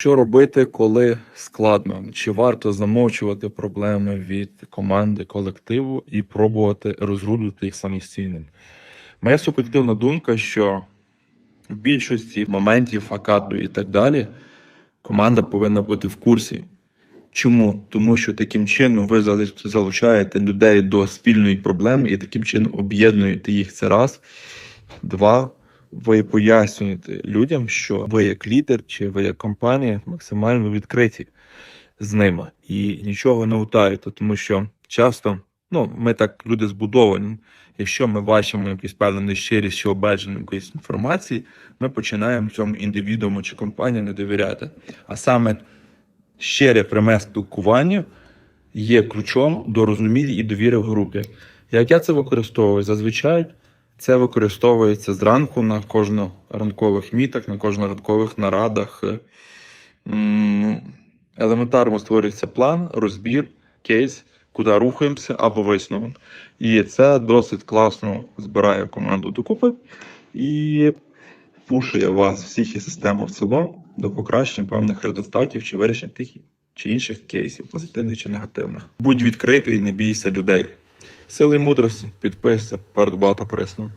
Що робити, коли складно? Чи варто замовчувати проблеми від команди, колективу і пробувати розрулити їх самостійно? Моя суб'єктивна думка, що в більшості моментів факапу і так далі команда повинна бути в курсі. Чому? Тому що таким чином ви залучаєте людей до спільної проблеми і таким чином об'єднуєте їх. Це раз. Два. Ви пояснюєте людям, що ви як лідер чи ви як компанія максимально відкриті з ними і нічого не утаєте, тому що часто, ну, ми так люди збудовані. Якщо ми бачимо якусь певну нещирість чи обмежену якоїсь інформації, ми починаємо цьому індивідууму чи компанії не довіряти. А саме щире пряме спілкування є ключом до розуміння і довіри в групі. Як я це використовую? Зазвичай це використовується зранку на кожно ранкових мітах, на кожно ранкових нарадах. Елементарно створюється план, розбір, кейс, куди рухаємося або висновок. І це досить класно збирає команду докупи і пушує вас всіх і систему в цілому до покращення певних результатів чи вирішення тих чи інших кейсів, позитивних чи негативних. Будь відкритий, не бійся людей. Сили мудрості, підписся, перед багато присно.